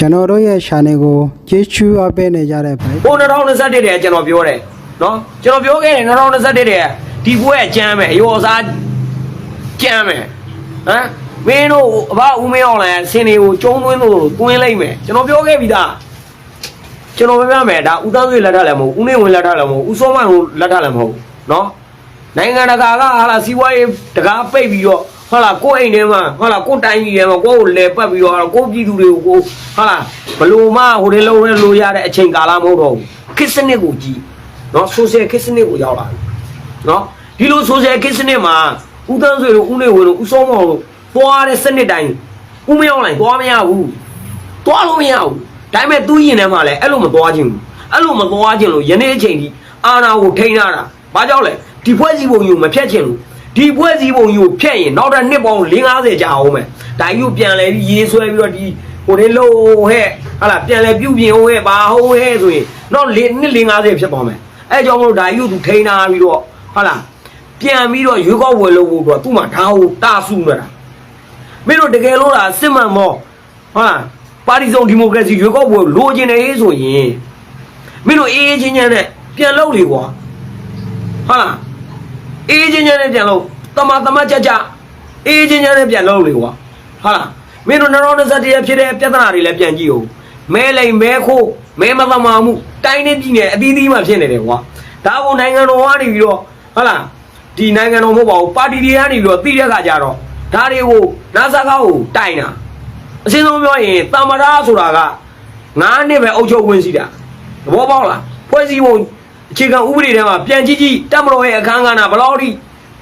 ကျွန်တော်တို့ရဲ့ channel ကိုကျေးဇူးအပ်ပေးနေကြတဲ့ဗျဟို2021တည်းကကျွန်တော်ပြောတယ်နော်ကျွန်တော်ပြောခဲ့တယ်2021တည်းကဒီပွဲကကြမ်းမယ်ရောစားကြမ်းမယ်ဟမ်မင်းတို့အဘဦးမင်းအောင်လည်းဆင်းတွေကိုကျုံးသွင်းလို့တွင်းလိုက်မယ်ကျွန်တော်ပြောခဲ့ပြီသားကျွန်တော်ပြောမယ်ဒါဦးသားစုလက်ထပ်လည်းမဟုတ်ဦးနေဝင်လက်ထပ်လည်းမဟုတ်ဦးစောမိုင်ကိုလက်ထပ်လည်းမဟုတ်နော်နိုင်ငံတကာကဟာလာစီးပွားရေးတကားပိတ်ပြီးတော့ ဟာလာကိုယ့်အိမ်ထဲမှာဟာလာကိုယ့်တိုင်းပြည်ထဲမှာကိုယ့်ကိုလဲပတ်ပြီးတော့ဟာလာကိုယ့်ပြည်သူတွေကိုကိုဟာလာဘလို့မှဟိုတွေလုံးရဲလို့ရတဲ့အချိန်ကာလမဟုတ်တော့ဘူးခစ်စနစ်ကိုကြည့်နော်ဆိုရှယ်ခစ်စနစ်ကိုရောက်လာပြီနော်ဒီလိုဆိုရှယ်ခစ်စနစ်မှာဦးသန်းဆွေတို့ဦးနေဝင်တို့ဦးစောမောင်တို့သွားတဲ့စနစ်တိုင်းဦးမရောက်လိုက်သွားမရဘူးသွားလို့မရဘူးဒါပေမဲ့သူ့ရင်ထဲမှာလည်းအဲ့လိုမသွားခြင်းဘူးအဲ့လိုမသွားခြင်းလို့ယနေ့အချိန်ကြီးအာနာကိုထိန်းထားတာဘာကြောင့်လဲဒီဖွဲ့စည်းပုံကြီးကိုမဖြတ်ခြင်းလို့ ဒီဖွဲ့စည်းပုံကြီးကိုဖြတ်ရင်နောက်တဲ့နှစ်ပေါင်း50ကြာအောင်မယ်ဒါကြီးကိုပြန်လဲပြီးရေးဆွဲပြီးတော့ဒီဟိုလေးလို့ဟဲ့ဟာလာပြန်လဲပြုတ်ပြင်ဟိုဟဲ့ဘာဟိုဟဲ့ဆိုရင်နောက်လေးနှစ်50ဖြစ်သွားမယ်အဲ့ကြောင့်မလို့ဒါကြီးကိုသူထိန်းထားပြီးတော့ဟာလာပြန်ပြီးတော့ရွေးကောက်ဝယ်လို့တော့သူ့မှာဒါကိုတာဆူနေတာမင်းတို့တကယ်လို့လားစစ်မှန်မောဟုတ်လားပါတီစုံဒီမိုကရေစီရွေးကောက်ပွဲလိုချင်တယ်ဆိုရင်မင်းတို့အေးအေးချင်းချင်းနဲ့ပြန်လုပ်လေကွာဟုတ်လား အေးအေးချင်းချင်းနဲ့ပြန်လုပ်တမတမကြကြအေးအေးချင်းချင်းနဲ့ပြန်လုပ်လေကွာဟုတ်လားမင်းတို့2021ရဖြစ်တဲ့ပြဿနာတွေလည်းပြန်ကြည့်အောင်မဲလိမ်မဲခိုးမဲမသမာမှုတိုင်းနေပြည်နယ်အသီးသီးမှဖြစ်နေတယ်ကွာဒါကိုနိုင်ငံတော်ကနေပြီးတော့ဟုတ်လားဒီနိုင်ငံတော်မဟုတ်ပါဘူးပါတီတွေကနေပြီးတော့သိတဲ့ခါကျတော့ဒါတွေကိုနာဇာကောက်ကိုတိုင်တာအစင်းဆုံးပြောရင်တမရာဆိုတာကငါးနှစ်ပဲအုပ်ချုပ်ဝင်စီတာသဘောပေါက်လားဖွဲ့စည်းပုံ အခြေခံဥပဒေထဲမှာပြန်ကြည့်ကြည့်တက်မတော်ရဲ့အခန်းကဏ္ဍဘယ်လောက်ထိ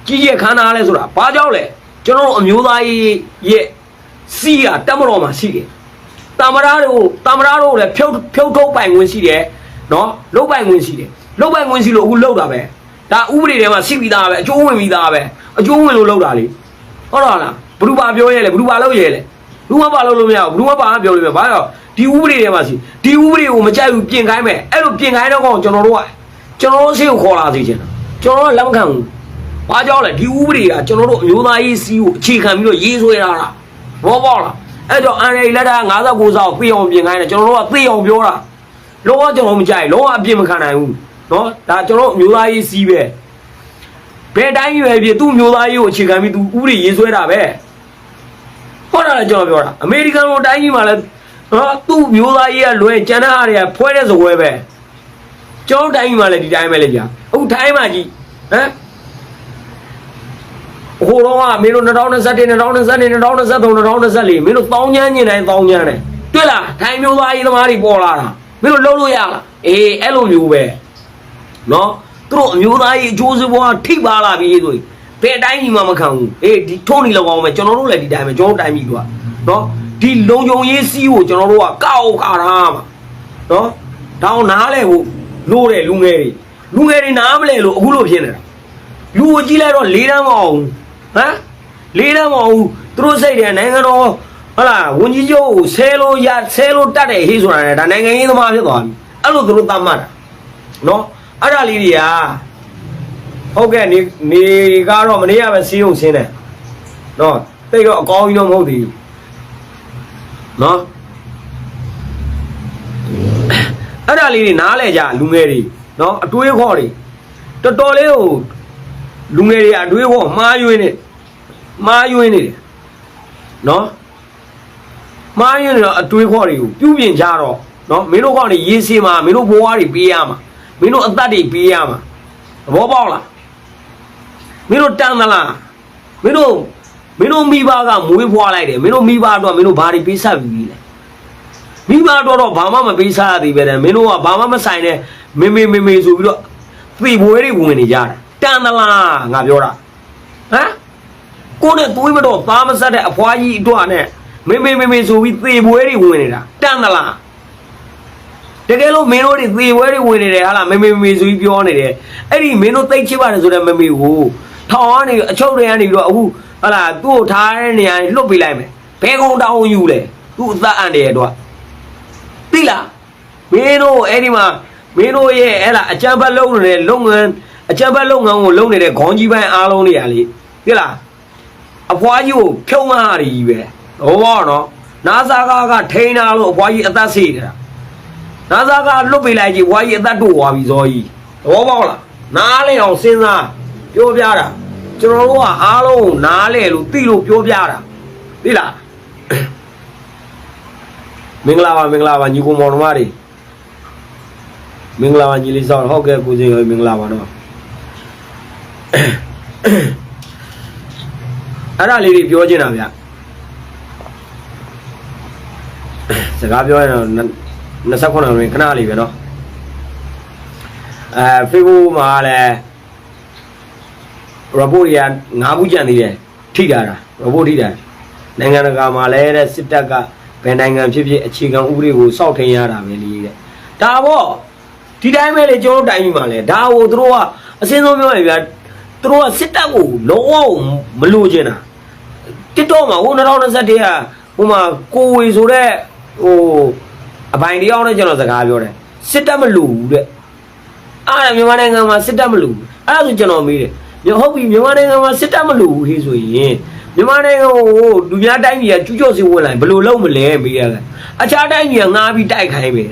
ကြီးကြီးအခန်းကဏ္ဍလဲဆိုတာဘာကြောင့်လဲကျွန်တော်တို့အမျိုးသားရေးရဲ့စီးကတက်မတော်မှာရှိတယ် တမရာတို့တမရာတို့လည်းဖြုတ်ဖြုတ်ထုတ်ပိုင်ဝင်ရှိတယ်နော်လုတ်ပိုင်ဝင်ရှိတယ်လုတ်ပိုင်ဝင်ရှိလို့အခုလုတ်တာပဲဒါဥပဒေထဲမှာရှိပြီးသားပဲအကျိုးဝင်ပြီးသားပဲအကျိုးဝင်လို့လုတ်တာလေဟုတ်တော့လားဘ누구ပါပြောရဲလဲဘ누구ပါလုတ်ရဲလဲဘ누구မှပါလုတ်လို့မရဘူးဘ누구မှပါပြောလို့မရဘာလို့ဒီဥပဒေထဲမှာရှိဒီဥပဒေကိုမကြိုက်ဘူးပြင်ခိုင်းမယ်အဲ့လိုပြင်ခိုင်းတော့ကောင်ကျွန်တော်တို့က ကျွန်တော်တို့ဆေးကိုခေါ်လာစေချင်တာကျွန်တော်တို့လက်မခံဘူးဘာကြောင့်လဲဒီဥပဒေကကျွန်တော်တို့အမျိုးသားရေးစီးကိုအခြေခံပြီးတော့ရေးဆွဲထားတာဘောပေါက်လား အဲ့တော့အန်ရီလက်တာ59ဆောက်ပြအောင်ပြင်ခိုင်းတယ်ကျွန်တော်တို့ကသိအောင်ပြောတာလုံးဝကျွန်တော်မကြိုက်လုံးဝအပြစ်မခံနိုင်ဘူးเนาะဒါကျွန်တော်အမျိုးသားရေးစီးပဲဘယ်တိုင်းရွယ်ဖြစ်သူ့မျိုးသားရေးကိုအခြေခံပြီးသူဥပဒေရေးဆွဲတာပဲဟုတ်တယ်လေကျွန်တော်ပြောတာအမေရိကန်လိုတိုင်းကြီးမှာလည်းနော်သူ့မျိုးသားရေးကလွယ်ကျန်တဲ့အားတွေကဖွဲတဲ့စပွဲပဲ ကျွန်တော်တိုင်းကြီးမှာလည်းဒီတိုင်းပဲလေကြာအခုတိုင်းမှာကြီးဟမ်ဟိုတော့ကမင်းတို့2021 2022 2023 2024မင်းတို့တောင်းချမ်းညင်တိုင်းတောင်းချမ်းတယ်တွေ့လားထိုင်မျိုးသားရေးသမားတွေပေါ်လာတာမင်းတို့လှုပ်လို့ရလားအေးအဲ့လိုမျိုးပဲနော်သူတို့အမျိုးသားရေးအကျိုးစီးပွားထိပါလာပြီဆိုရင်ဘယ်တိုင်းကြီးမှမခံဘူးအေးဒီထုံးနေလောက်အောင်ပဲကျွန်တော်တို့လည်းဒီတိုင်းပဲကျွန်တော်တို့တိုင်းပြည်ကနော်ဒီလုံုံရေးစီးကိုကျွန်တော်တို့ကကောက်ကာထားမှာနော်တောင်းနားလဲဖို့ လို့တဲ့လူငယ်တွေလူငယ်တွေနားမလဲလို့အခုလိုဖြစ်နေတာလူကိုကြည့်လိုက်တော့လေးတန်းမအောင်ဘူးဟမ်လေးတန်းမအောင်ဘူးသူတို့စိတ်တယ်နိုင်ငံတော်ဟုတ်လားဝန်ကြီးချုပ်ကိုဆဲလို့ရဆဲလို့တတ်တယ်ဟေးဆိုတာလေဒါနိုင်ငံရေးသမားဖြစ်သွားပြီအဲ့လိုသူတို့သတ်မှတ်တာနော်အဲ့ဒါလေးတွေကဟုတ်ကဲ့နေနေကတော့မနေရပဲစီးုံဆင်းတယ်နော်တိတ်တော့အကောင်းကြီးတော့မဟုတ်သေးဘူးနော် အဲ့ဒါလေးတွေနားလဲကြလူငယ်တွေနော်အတွေးခေါ်တွေတော်တော်လေးကိုလူငယ်တွေအတွေးခေါ်မှားယွင်းနေမှားယွင်းနေတယ်နော်မှားယွင်းနေတော့အတွေးခေါ်တွေကိုပြုပြင်ကြတော့နော်မင်းတို့ကောင်တွေရေးစီမှာမင်းတို့ဘဝတွေပေးရမှာမင်းတို့အသက်တွေပေးရမှာသဘောပေါက်လားမင်းတို့တန်သလားမင်းတို့မင်းတို့မိဘကမွေးဖွားလိုက်တယ်မင်းတို့မိဘတော့မင်းတို့ဘာတွေပေးဆက်ပြီးလဲ မိဘတော့တော့ဘာမှမပေးစားရသေးပဲတဲ့မင်းတို့ကဘာမှမဆိုင်တဲ့မေမေမေမေဆိုပြီးတော့သေပွဲတွေဝင်နေကြတယ်တန်သလားငါပြောတာဟမ်ကိုနဲ့သွေးမတော့သားမဆက်တဲ့အဖွားကြီးအတွက်နဲ့မေမေမေမေဆိုပြီးသေပွဲတွေဝင်နေတာတန်သလားတကယ်လို့မင်းတို့တွေသေပွဲတွေဝင်နေတယ်ဟာလားမေမေမေမေဆိုပြီးပြောနေတယ်အဲ့ဒီမင်းတို့သိချစ်ပါတယ်ဆိုတဲ့မေမေကိုထောင်ကနေအချုပ်တွေကနေပြီးတော့အခုဟာလားသူ့ကိုထားတဲ့နေရာにလွတ်ပေးလိုက်မယ်ဘဲကုန်းတောင်းယူလဲသူ့အသက်အန္တရာယ်တော့ သိလားမင်းတို့အဲ့ဒီမှာမင်းတို့ရဲ့အဲ့လားအကြံဖက်လုပ်နေတဲ့လုပ်ငန်းအကြံဖက်လုပ်ငန်းကိုလုပ်နေတဲ့ခေါင်းကြီးပိုင်းအားလုံးတွေရလေသိလားအဖွားကြီးကိုဖြုံးမဟာကြီးပဲဟောပေါ့နော်နာဇာကကထိန်းတာလို့ဘွားကြီးအသက်ဆေးနေတာနာဇာကလွတ်ပေးလိုက်ကြီးဘွားကြီးအသက်တို့သွားပြီဇော်ကြီးသဘောပေါက်လားနားလဲအောင်စဉ်းစားပြောပြတာကျွန်တော်တို့ကအားလုံးနားလဲလို့သိလို့ပြောပြတာသိလား မင်္ဂလာပါမင်္ဂလာပါညီကောင်မောင်နှမတွေမင်္ဂလာပါညီလေးဆောင်ဟုတ်ကဲ့ကိုစင်ရောမင်္ဂလာပါတော့အဲ့ဒါလေးတွေပြောချင်တာဗျစကားပြောရင်တော့29ရက်ခဏလေးပဲเนาะအဲ Facebook မှာလည်း report တွေကငါးခုကြံသေးတယ်ထိတာတာ report ထိတာနိုင်ငံတကာမှာလည်းတဲ့စစ်တပ်က ဘယ်နိုင်ငံဖြစ်ဖြစ်အခြေခံဥပဒေကိုစောင့်ထိန်ရတာပဲလေတဲ့ဒါပေါ့ဒီတိုင်းပဲလေကျွန်တော်တို့တိုင်းပြည်မှာလဲဒါကိုသူတို့ကအစင်းဆုံးပြောရပြသူတို့ကစစ်တပ်ကိုလုံးဝမလို့ချင်တာတစ်တော့မှာဟို2021ကဟိုမှာကိုဝေဆိုတဲ့ဟိုအပိုင်တရားနဲ့ကျွန်တော်စကားပြောတယ်စစ်တပ်မလို့ဘူးတဲ့အားရမြန်မာနိုင်ငံမှာစစ်တပ်မလို့ဘူးအဲ့ဒါဆိုကျွန်တော်မေးတယ်ညဟုတ်ပြီမြန်မာနိုင်ငံမှာစစ်တပ်မလို့ဘူးဟေးဆိုရင် မြန်မာနိုင်ငံကိုလူများတိုင်းပြည်ကကျူးကျော်စီဝင်လာရင်ဘယ်လိုလုပ်မလဲမေးရတယ်အခြားတိုင်းပြည်ကငားပြီးတိုက်ခိုင်းပဲ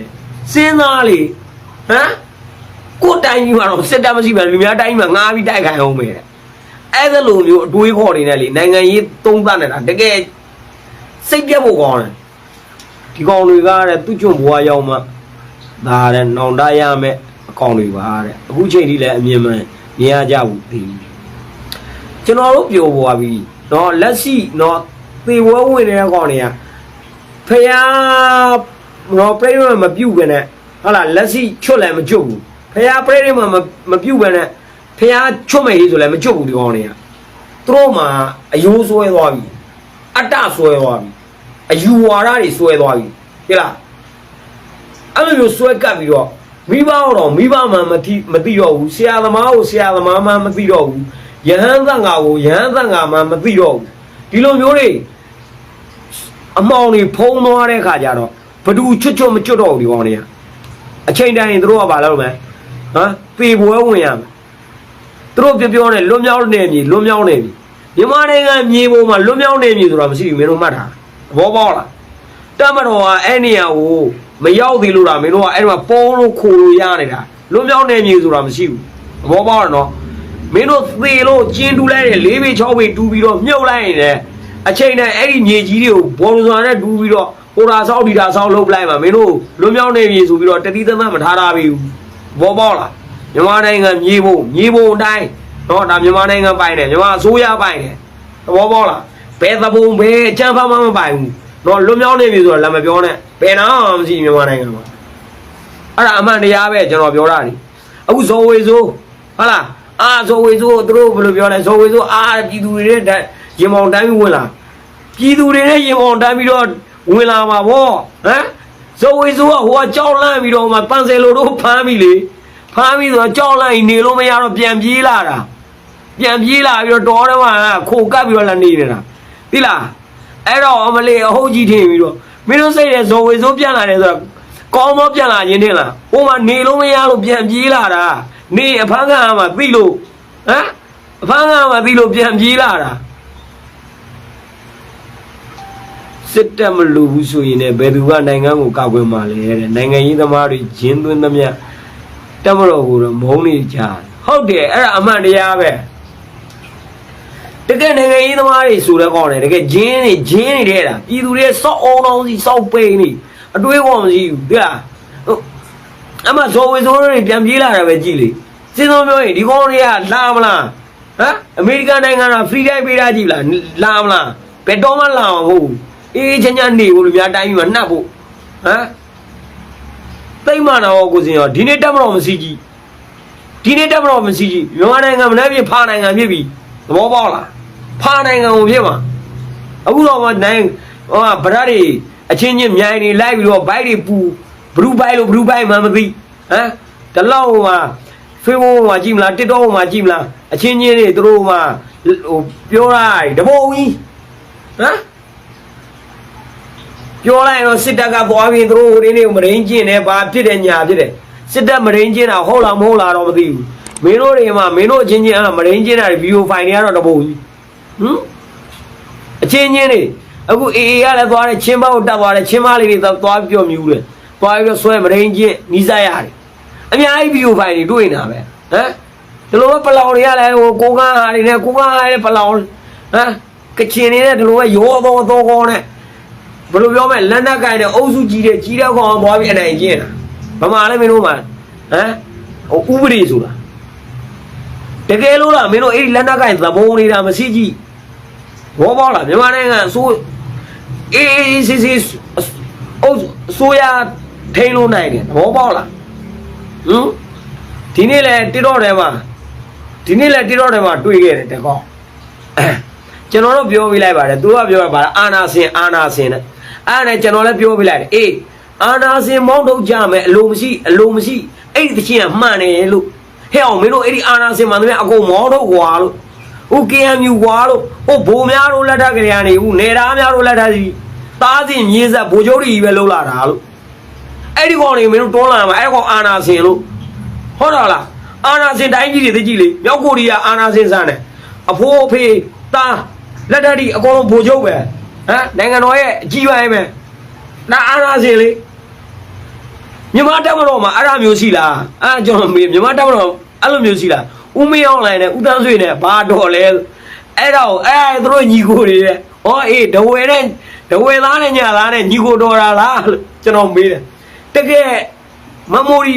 စဉ်းစားလေဟမ်ကိုယ်တိုင်းပြည်မှာတော့စစ်တပ်မရှိဘူးလူများတိုင်းပြည်မှာငားပြီးတိုက်ခိုင်းအောင်ပဲအဲ့ဒါလိုမျိုးအတွေးခေါ်နေတယ်လေနိုင်ငံရေးသုံးသပ်နေတာတကယ်စိတ်ပြတ်ဖို့ကောင်းတယ်ဒီကောင်တွေကတဲ့သူ့ကျွန်းဘွားရောက်မှဒါတဲ့နောင်တရမယ်အကောင်တွေပါတဲ့အခုချိန်ထိလည်းအမြင်မှန်မြင်ရကြဘူးဒီကျွန်တော်တို့ပြောပွားပြီ နော်လက်ရှိနော်သေဝဝင်တဲ့ကောင်တွေကဖယားနော်ပြိမမပြုတ်ပဲနဲ့ဟုတ်လားလက်ရှိချွတ်လည်းမချွတ်ဘူးဖယားပြိမမပြုတ်ပဲနဲ့ဖယားချွတ်မယ်ကြီးဆိုလည်းမချွတ်ဘူးဒီကောင်တွေကသူတို့မှာအယိုးဆွဲသွားပြီအတ္တဆွဲသွားပြီအယူဝါဒတွေဆွဲသွားပြီဟဲ့လားအဲ့လိုမျိုးဆွဲကပ်ပြီးတော့မိဘတော့မိဘမှမသိမသိတော့ဘူးဆရာသမားကိုဆရာသမားမှမသိတော့ဘူး ယဟန်သံဃာကိုယဟန်သံဃာမှမသိတော့ဘူးဒီလိုမျိုးတွေအမောင်တွေဖုံးသွားတဲ့ခါကျတော့ဘသူချွတ်ချွတ်မချွတ်တော့ဘူးဒီကောင်တွေကအချိန်တိုင်းရင်တို့ကဘာလုပ်မလဲဟမ်ပေပွဲဝင်ရမယ်တို့ပြောပြောနဲ့လွတ်မြောက်နေပြီလွတ်မြောက်နေပြီမြန်မာနိုင်ငံမြေပေါ်မှာလွတ်မြောက်နေပြီဆိုတာမရှိဘူးမင်းတို့မှတ်တာသဘောပေါက်လားတမတော်ကအဲ့နေရာကိုမရောက်သေးလို့လားမင်းတို့ကအဲ့ဒီမှာပုံလို့ခိုလို့ရနေတာလွတ်မြောက်နေမြေဆိုတာမရှိဘူးသဘောပေါက်ရနော် မင်းတို့သေလို့ကျင်းတူးလိုက်တယ်၄ပေ၆ပေတူးပြီးတော့မြုပ်လိုက်ရင်လည်းအချိန်နဲ့အဲ့ဒီမြေကြီးတွေကိုဘောလုံးစွာနဲ့တူးပြီးတော့ဟိုတာဆောက်ဒီတာဆောက်လုပ်လိုက်မှာမင်းတို့လွတ်မြောက်နေမြေဆိုပြီးတော့တတိသမတ်မထားတာပြီဘူးသဘောပေါက်လားမြန်မာနိုင်ငံမြေပုံမြေပုံအတိုင်းတော့ဒါမြန်မာနိုင်ငံပိုင်တယ်မြန်မာအစိုးရပိုင်တယ်သဘောပေါက်လားဘယ်သဘုံဘယ်အချမ်းဖမ်းမှမပိုင်ဘူးတော့လွတ်မြောက်နေပြီဆိုတော့လည်းမပြောနဲ့ဘယ်နာမှမရှိမြန်မာနိုင်ငံမှာအဲ့ဒါအမှန်တရားပဲကျွန်တော်ပြောတာလေအခုဇော်ဝေဆိုဟုတ်လား အာဇော်ဝေဆိုသူတို့ဘယ်လိုပြောလဲဇော်ဝေဆိုအာပြည်သူတွေနဲ့ရင်မောင်တိုင်းပြီးဝင်လာပြည်သူတွေနဲ့ရင်မောင်တိုင်းပြီးတော့ဝင်လာမှာဗောဟမ်ဇော်ဝေဆိုကဟိုကကြောက်လန့်ပြီးတော့မှပန်းစယ်လိုတို့ဖမ်းပြီလေဖမ်းပြီးတော့ကြောက်လန့်နေလို့မရတော့ပြန်ပြေးလာတာပြန်ပြေးလာပြီးတော့တော်တယ်မှာခိုကပ်ပြီးတော့လည်းနေနေတာသိလားအဲ့တော့အမလေးအဟုတ်ကြီးထင်ပြီးတော့မင်းတို့စိတ်ရဲ့ဇော်ဝေစိုးပြန်လာတယ်ဆိုတော့ကောင်းမောပြန်လာခြင်းတင်လားဟိုမှာနေလို့မရလို့ပြန်ပြေးလာတာ နေအဖမ်းခံရမှာသိလို့ဟမ်အဖမ်းခံရမှာသိလို့ပြန်ပြေးလာတာစစ်တပ်မလူဘူးဆိုရင်လည်းဘယ်သူကနိုင်ငံကိုကောက်ွယ်မှာလဲတဲ့နိုင်ငံရေးသမားတွေဂျင်းသွင်းသမျှတက်မတော်ကိုတော့မုန်းနေကြတယ်ဟုတ်တယ်အဲ့ဒါအမှန်တရားပဲတကယ်နိုင်ငံရေးသမားတွေဆိုတဲ့ကောင်တွေတကယ်ဂျင်းတွေဂျင်းတွေတဲ့တာပြည်သူတွေစောက်အောင်အောင်စီစောက်ပိန်နေအတွေးကောင်မရှိဘူးတဲ့လားဟုတ် အမဇော်ဝေဇော်တွေပြန်ပြေးလာတာပဲကြည်လေစဉ်းစားပြောရင်ဒီကောင်တွေကလာမလားဟမ်အမေရိကန်နိုင်ငံကဖရီတိုင်းပေးတာကြည်လားလာမလားဘယ်တော့မှလာမှာမဟုတ်ဘူးအေးချမ်းချမ်းနေဖို့လူများတိုင်းပြီးမှနှက်ဖို့ဟမ်သိမ့်မနာရောကိုစင်ရောဒီနေ့တက်မတော်မရှိကြီးဒီနေ့တက်မတော်မရှိကြီးမြန်မာနိုင်ငံမနေ့ပြဖာနိုင်ငံဖြစ်ပြီသဘောပေါက်လားဖာနိုင်ငံကိုဖြစ်မှာအခုတော့မနိုင်ဟိုကဗရတ်တွေအချင်းချင်းမြိုင်နေလိုက်ပြီးတော့ဘိုက်တွေပူ ဘလူးဘိုက်လို့ဘလူးဘိုက်မှမသိဟမ်တလောက်ဟိုမှာဖေးဘိုးမှာကြည့်မလားတစ်တော့မှာကြည့်မလားအချင်းချင်းတွေသူတို့မှာဟိုပြောလိုက်တဘုံကြီးဟမ်ပြောလိုက်တော့စစ်တပ်ကသွားပြီးသူတို့ဟိုတွေမရင်းကျင်နေဘာဖြစ်တယ်ညာဖြစ်တယ်စစ်တပ်မရင်းကျင်တာဟုတ်လားမဟုတ်လားတော့မသိဘူးမင်းတို့တွေမှာမင်းတို့အချင်းချင်းအဲ့မရင်းကျင်တာဗီဒီယိုဖိုင်တွေကတော့တဘုံကြီးဟမ်အချင်းချင်းနေအခုအေအေကလည်းသွားတယ်ချင်းမကိုတက်သွားတယ်ချင်းမလေးတွေသွားသွားပြောမြူးတယ် သွားပြီးတော့ဆွဲမရင်းချင်းနီးစားရတယ်အများကြီးဗီဒီယိုဖိုင်တွေတွေ့နေတာပဲဟမ်ဒီလိုပဲပလောင်တွေကလည်းဟိုကိုကန်းဟာတွေနဲ့ကိုကန်းဟာတွေပလောင်ဟမ်ကချင်နေတဲ့ဒီလိုပဲရောသောသောကောနဲ့ဘယ်လိုပြောမလဲလက်နက်ကင်တဲ့အုပ်စုကြီးတဲ့ကြီးတဲ့ကောင်သွားပြီးအနိုင်ကျင့်တာဗမာလည်းမင်းတို့မှာဟမ်ဟိုဥပဒေဆိုတာတကယ်လို့လားမင်းတို့အဲ့ဒီလက်နက်ကင်သဘုံနေတာမရှိကြည့်ဘောပေါက်လားမြန်မာနိုင်ငံအစိုးအေးအေးစစ်စစ်အုပ်ဆိုရ ထိန်လို့နိုင်တယ်သဘောပေါက်လားဟမ်ဒီနေ့လဲတိတော့တယ်မှာဒီနေ့လဲတိတော့တယ်မှာတွေ့ခဲ့တယ်တကောကျွန်တော်တို့ပြောပြလိုက်ပါတယ်သူကပြောရပါလားအာနာစင်အာနာစင်နဲ့အဲ့ဒါနဲ့ကျွန်တော်လည်းပြောပြလိုက်တယ်အေးအာနာစင်မောင်းထုတ်ကြမယ်အလိုမရှိအလိုမရှိအဲ့ဒီတချင်းကမှန်တယ်လို့ဟဲ့အောင်မင်းတို့အဲ့ဒီအာနာစင်မှန်တယ်အကုန်မောင်းထုတ်ကွာလို့ဟို KMU ကွာလို့ဟိုဘိုးများတို့လက်ထက်ကလေးကနေဦးနေသားများတို့လက်ထက်ကြီးတားစင်မြေးဆက်ဘိုးချုပ်တွေကြီးပဲလှုပ်လာတာလို့ အဲ့ဒီကောင်တွေမင်းတို့တွန်းလာမှာအဲ့ကောင်အာနာစင်လို့ဟုတ်တယ်လားအာနာစင်တိုင်းကြီးတွေသိကြည့်လေမြောက်ကိုရီးယားအာနာစင်စမ်းတယ်အဖိုးအဖေတားလက်ထက်ကြီးအကုန်လုံးဘိုးချုပ်ပဲဟမ်နိုင်ငံတော်ရဲ့အကြီးပိုင်းပဲဒါအာနာစင်လေမြန်မာတက်မတော်မှာအဲ့ဒါမျိုးရှိလားအဲ့ဒါကျွန်တော်မေးမြန်မာတက်မတော်အဲ့လိုမျိုးရှိလားဦးမေအောင်လိုင်းနဲ့ဦးတန်းဆွေနဲ့ဘာတော်လဲအဲ့ဒါကိုအဲ့သူတို့ညီကိုတွေတဲ့ဟောအေးဒဝဲနဲ့ဒဝဲသားနဲ့ညာသားနဲ့ညီကိုတော်တာလားလို့ကျွန်တော်မေးတယ် တကယ်မမိုရီ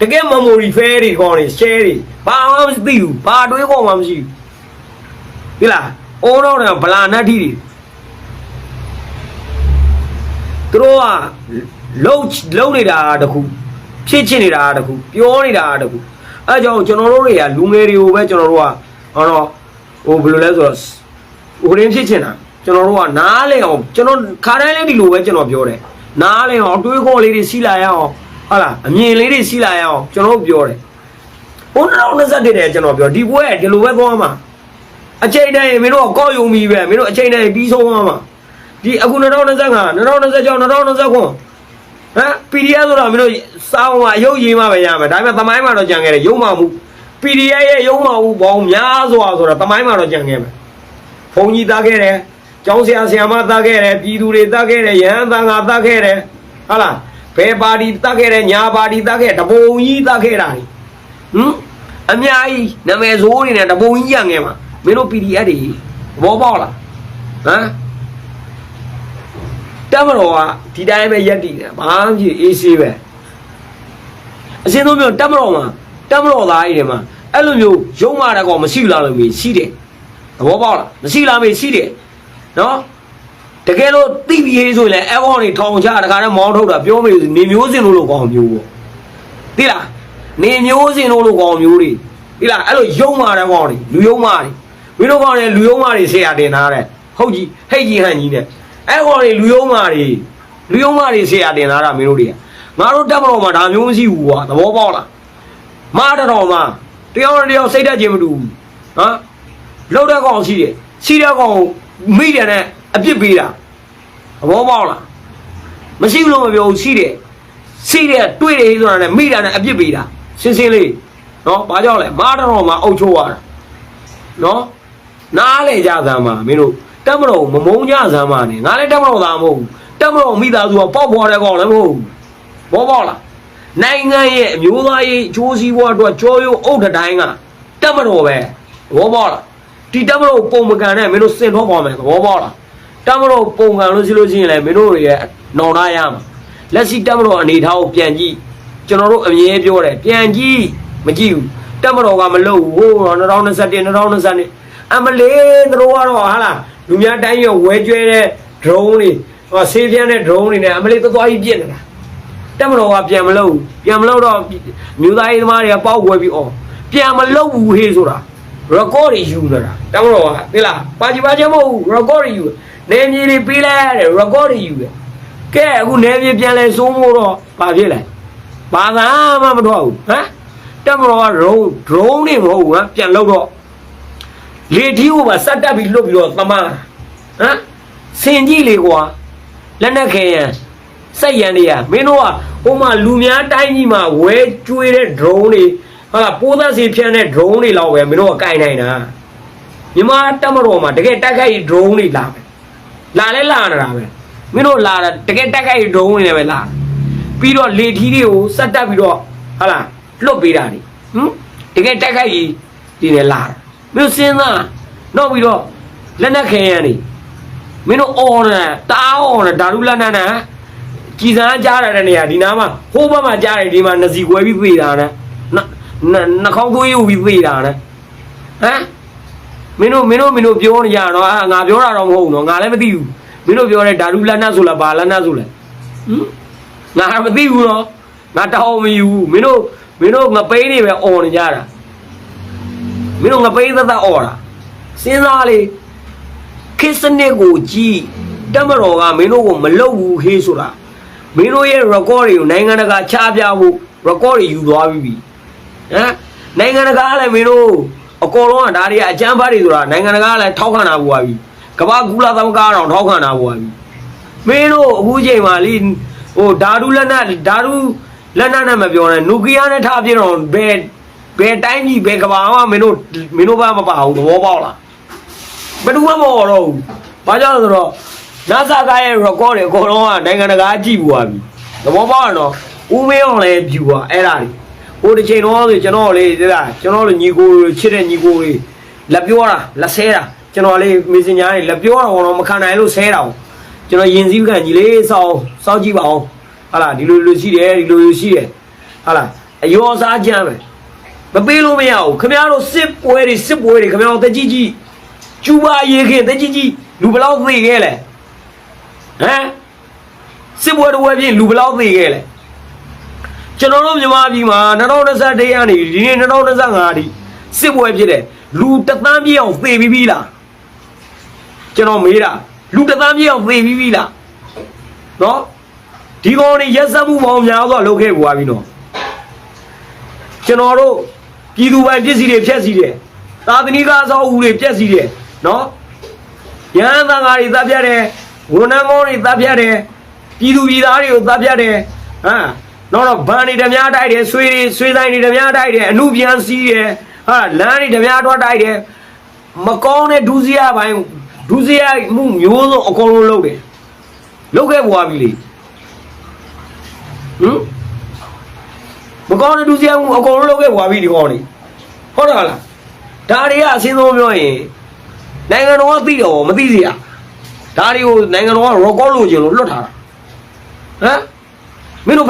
တကယ်မမိုရီဖဲတွေခေါ်နေ share တွေဘာမှမသိဘူးဘာတွေးခေါ်မှမရှိဘူးဒီလားအိုးတော့ဗလာနတ်တီတွေသူတို့ကလုံလုံနေတာတခုဖြစ်ချင်နေတာတခုပြောနေတာတခုအဲကြောင့်ကျွန်တော်တို့တွေကလူငယ်တွေကိုပဲကျွန်တော်တို့ကဟောတော့ဟိုဘယ်လိုလဲဆိုတော့ဟိုရင်းဖြစ်ချင်တာကျွန်တော်တို့ကနားလေအောင်ကျွန်တော်ခါတိုင်းလေးဒီလိုပဲကျွန်တော်ပြောတယ် နားလေအောင်တွေးခေါ်လေးတွေစီးလာရအောင်ဟုတ်လားအမြင်လေးတွေစီးလာရအောင်ကျွန်တော်တို့ပြောတယ်ဘုန်းတော်21တဲ့ကျွန်တော်ပြောဒီပွဲဒီလိုပဲသွားမှာအချိန်တိုင်းမင်းတို့ကကောက်ယုံပြီပဲမင်းတို့အချိန်တိုင်းပြီးဆုံးသွားမှာဒီအခု2025 2026 2029ဟမ် PDF ဆိုတော့မင်းတို့စောင်းမှာရုပ်ရည်မှပဲရမယ်ဒါပေမဲ့သမိုင်းမှာတော့ကြံခဲ့တယ်ရုံမှမှု PDF ရဲ့ရုံမှမှုပေါင်းများစွာဆိုတော့သမိုင်းမှာတော့ကြံခဲ့မယ်ဘုံကြီးတားခဲ့တယ် ကျောင်းဆရာဆရာမတားခဲ့တယ်ပြည်သူတွေတားခဲ့တယ်ရဟန်းသံဃာတားခဲ့တယ်ဟုတ်လားဘယ်ပါတီတားခဲ့တယ်ညာပါတီတားခဲ့တပုံကြီးတားခဲ့တာဟင်အများကြီးနာမည်ဆိုးနေတယ်တပုံကြီးရငယ်မှာမင်းတို့ PDF တွေဘောပေါက်လားဟမ်တက်မတော်ကဒီတိုင်းပဲရက်တည်တယ်ဘာမှမဖြစ်အေးဆေးပဲအစင်းဆုံးပြောတက်မတော်မှာတက်မတော်သားကြီးတွေမှာအဲ့လိုမျိုးရုံမာတဲ့ကောင်မရှိလားလို့မေးရှိတယ်သဘောပေါက်လားမရှိလားမေးရှိတယ် နော်တကယ်လို့သိပြီးရေးဆိုရင်လည်းအဲ့ကောင်တွေထောင်ချတခါနဲ့မောင်းထုတ်တာပြောမေးနေမျိုးစင်လို့လို့ကောင်မျိုးပေါ့သိလားနေမျိုးစင်လို့လို့ကောင်မျိုးတွေသိလားအဲ့လိုရုံမာတဲ့ကောင်တွေလူရုံမာတွေမင်းတို့ကောင်တွေလူရုံမာတွေဆရာတင်ထားတယ်ဟုတ်ကြီးဟိတ်ကြီးဟန်ကြီးနဲ့အဲ့ခေါ်တွေလူယုံမာတွေလူယုံမာတွေဆရာတင်လာတာမင်းတို့တွေကငါတို့တက်မတော်မှာဒါမျိုးမရှိဘူးကွာသဘောပေါက်လားမတတော်မှာတယောက်နဲ့တယောက်စိတ်တက်ခြင်းမတူဘူးဟမ်လောက်တဲ့ကောင်ရှိတယ်ရှိတဲ့ကောင် မိတယ်နဲ့အပြစ်ပေးတာသဘောပေါက်လားမရှိဘူးလို့မပြောဘူးရှိတယ်ရှိတယ်တွေ့တယ်ဆိုတာနဲ့မိတာနဲ့အပြစ်ပေးတာစင်းစင်းလေးနော်ဘာကြောင့်လဲမတတော်မှာအုပ်ချုပ်ရတာနော်နားလေကြသမ်းပါမင်းတို့တက်မတော်မမုန်းကြစမ်းပါနဲ့ငါလည်းတက်မတော်သားမဟုတ်ဘူးတက်မတော်မိသားစုကပေါက်ပေါ်တဲ့ကောင်လည်းမဟုတ်ဘူးဘောပေါက်လားနိုင်ငံရဲ့အမျိုးသားရေးအကျိုးစီးပွားအတွက်ကြောရိုးအုပ်တတိုင်းကတက်မတော်ပဲဘောပေါက်လား ဒီတက်မတော်ပုံမကန်နဲ့မင်းတို့စင်တော့ပါမယ်ဘောပေါက်လားတက်မတော်ပုံကန်လို့ရှိလို့ရှိရင်လည်းမင်းတို့ရဲ့နောင်နာရမှာလက်ရှိတက်မတော်အနေထားကိုပြန်ကြည့်ကျွန်တော်တို့အမြဲပြောတယ်ပြန်ကြည့်မကြည့်ဘူးတက်မတော်ကမလုပ်ဘူးဟို2021 2022အမလေးတို့ကတော့ဟာလားလူများတိုင်းရောဝဲကျွဲတဲ့ drone တွေဟောဆေးပြန်းတဲ့ drone တွေနဲ့အမလေးသွားသွားကြီးပြစ်နေတာတက်မတော်ကပြန်မလုပ်ဘူးပြန်မလုပ်တော့မြို့သားရေးသမားတွေကပေါက်ွယ်ပြီးအော်ပြန်မလုပ်ဘူးဟေးဆိုတာ record တွေယူနေတာတက်မတော်ကသိလားပါချီပါချမဟုတ်ဘူး record တွေယူနေမြေတွေပေးလိုက်ရတယ် record တွေယူတယ်ကဲအခုနေမြေပြန်လဲစိုးမိုးတော့ဘာဖြစ်လဲဘာသာမှမတော့ဘူးဟမ်တက်မတော်က drone drone တွေမဟုတ်ဘူးဟမ်ပြန်လုပ်တော့လေထီးကိုပါစက်တက်ပြီးလွတ်ပြီးတော့သမားဟမ်စင်ကြည့်လေကွာလက်နက်ခဲရန်စက်ရန်တွေကမင်းတို့ကဟိုမှာလူများတိုင်းကြီးမှာဝဲကျွေးတဲ့ drone တွေ ဟာလားပိုးသက်စီဖြန့်တဲ့ drone တွေလောက်ပဲမင်းတို့ကကင်နိုင်တာမြန်မာတက်မတော်မှာတကယ်တက်ခိုက် drone တွေလာမယ်လာလဲလာနေတာပဲမင်းတို့လာတာတကယ်တက်ခိုက်ဒုံးဝင်နေပဲလာပြီးတော့လေထီးတွေကိုစက်တက်ပြီးတော့ဟာလားလွတ်ပေးတာနေဟမ်တကယ်တက်ခိုက်ကြီးဒီနေလာတာမင်းတို့စဉ်းစားတော့ပြီးတော့လက်နက်ခဲရန်နေမင်းတို့အော်နေတာတအားအော်နေတာဓာတုလက်နက်နဲ့ကြည်စမ်းကြားရတဲ့နေရာဒီနားမှာဟိုးဘက်မှာကြားတယ်ဒီမှာနစီကွဲပြီးပြေးတာနဲ့ နှခေါင်းသွေးယူပြီးပြေးတာနဲ့ဟမ်မင်းတို့မင်းတို့မင်းတို့ပြောနေကြတော့အာငါပြောတာတော့မဟုတ်ဘူးနော်ငါလည်းမသိဘူးမင်းတို့ပြောတဲ့ဓာတုလက်နတ်ဆိုလားဘာလက်နတ်ဆိုလဲဟမ်ငါမသိဘူးနော်ငါတောင်းမယူဘူးမင်းတို့မင်းတို့ငပိန်းနေပဲអော်နေကြတာမင်းတို့ငပိန်းသက်သက်អော်တာစဉ်းစားလေခစ်စနစ်ကိုကြည့်တမတော်ကမင်းတို့ကိုမလုပ်ဘူးဟေးဆိုတာမင်းတို့ရဲ့ record တွေကိုနိုင်ငံတကာချပြဖို့ record တွေယူသွားပြီးပြီ ဟမ်နိုင်ငံတကာကလည်းမင်းတို့အကောလုံးကဒါတွေကအကျမ်းဖတ်တွေဆိုတာနိုင်ငံတကာကလည်းထောက်ခံတာပူပါပြီကမ္ဘာကူလာသမဂ္ဂကတော့ထောက်ခံတာပူပါပြီမင်းတို့အခုချိန်မှာလीဟိုဓာတုလက်နက်ဓာတုလက်နက်နဲ့မပြောနဲ့နျူကလ িয়ার နဲ့ထားပြတော့ဘယ်ဘယ်တိုင်းကြီးဘယ်ကမ္ဘာမှမင်းတို့မင်းတို့ဘာမပါဘူးသဘောပေါက်လားဘယ်သူမှမဟောတော့ဘူး။ဘာကြောင့်လဲဆိုတော့ NASA ကရဲ့ record တွေအကုန်လုံးကနိုင်ငံတကာကြည့်ဘူးပါပြီ။သဘောပေါက်ရတော့ဦးမင်းအောင်လည်း view ပါအဲ့ဒါတွေ ဟိုတစ်ချိန်တော့ဆိုကျွန်တော်လေးတဲ့ကျွန်တော်တို့ညီကိုတွေချစ်တဲ့ညီကိုတွေလက်ပြောတာလက်ဆဲတာကျွန်တော်လေး messenger တွေလက်ပြောတာကတော့မခံနိုင်လို့ဆဲတာကိုကျွန်တော်ရင်စည်းခံညီလေးစောင်းစောင်းကြည့်ပါအောင်ဟာလားဒီလိုလိုရှိတယ်ဒီလိုလိုရှိတယ်ဟာလားအယောစားကြမ်းမယ်မပေးလို့မရဘူးခင်ဗျားတို့စစ်ပွဲတွေစစ်ပွဲတွေခင်ဗျားတို့တကြီးကြီးကျူပါရေခင်တကြီးကြီးလူဘယ်လောက်သေခဲ့လဲဟမ်စစ်ပွဲတစ်ဝဲပြင်လူဘယ်လောက်သေခဲ့လဲ ကျွန်တော်တို့မြန်မာပြည်မှာ2021ရာနေဒီနေ့2025ဒီစစ်ပွဲဖြစ်တယ်လူတစ်သန်းပြည့်အောင်သေပြီးပြီလားကျွန်တော်မေးတာလူတစ်သန်းပြည့်အောင်သေပြီးပြီလားနော်ဒီကောင်တွေရက်စက်မှုပေါင်းများစွာလုပ်ခဲ့ပွားပြီနော်ကျွန်တော်တို့ပြည်သူပိုင်ပစ္စည်းတွေဖျက်ဆီးတယ်သာသနိကအဆောက်အဦတွေဖျက်ဆီးတယ်နော်ရဟန်းသံဃာတွေတပ်ဖြတ်တယ်ဝန်ထမ်းကောင်းတွေတပ်ဖြတ်တယ်ပြည်သူပြည်သားတွေကိုတပ်ဖြတ်တယ်ဟမ် တော့တော့ဗန်တွေဓမြတိုက်တယ်ဆွေတွေဆွေဆိုင်တွေဓမြတိုက်တယ်အမှုပြန်စီးတယ်ဟာလမ်းတွေဓမြထွက်တိုက်တယ်မကောင်းတဲ့ဒုစရိုက်ပိုင်းဒုစရိုက်မှုမျိုးစုံအကုန်လုံးလုပ်တယ်လုပ်ခဲ့ပွားပြီလေဟမ်မကောင်းတဲ့ဒုစရိုက်မှုအကုန်လုံးလုပ်ခဲ့ပွားပြီဒီကောင်တွေဟုတ်တယ်လားဒါတွေကအစင်းဆုံးပြောရင်နိုင်ငံတော်ကသိတော့မသိစီရဒါတွေကိုနိုင်ငံတော်က record လို့ကျင်လို့လွတ်ထားတာဟမ် မင်းတို့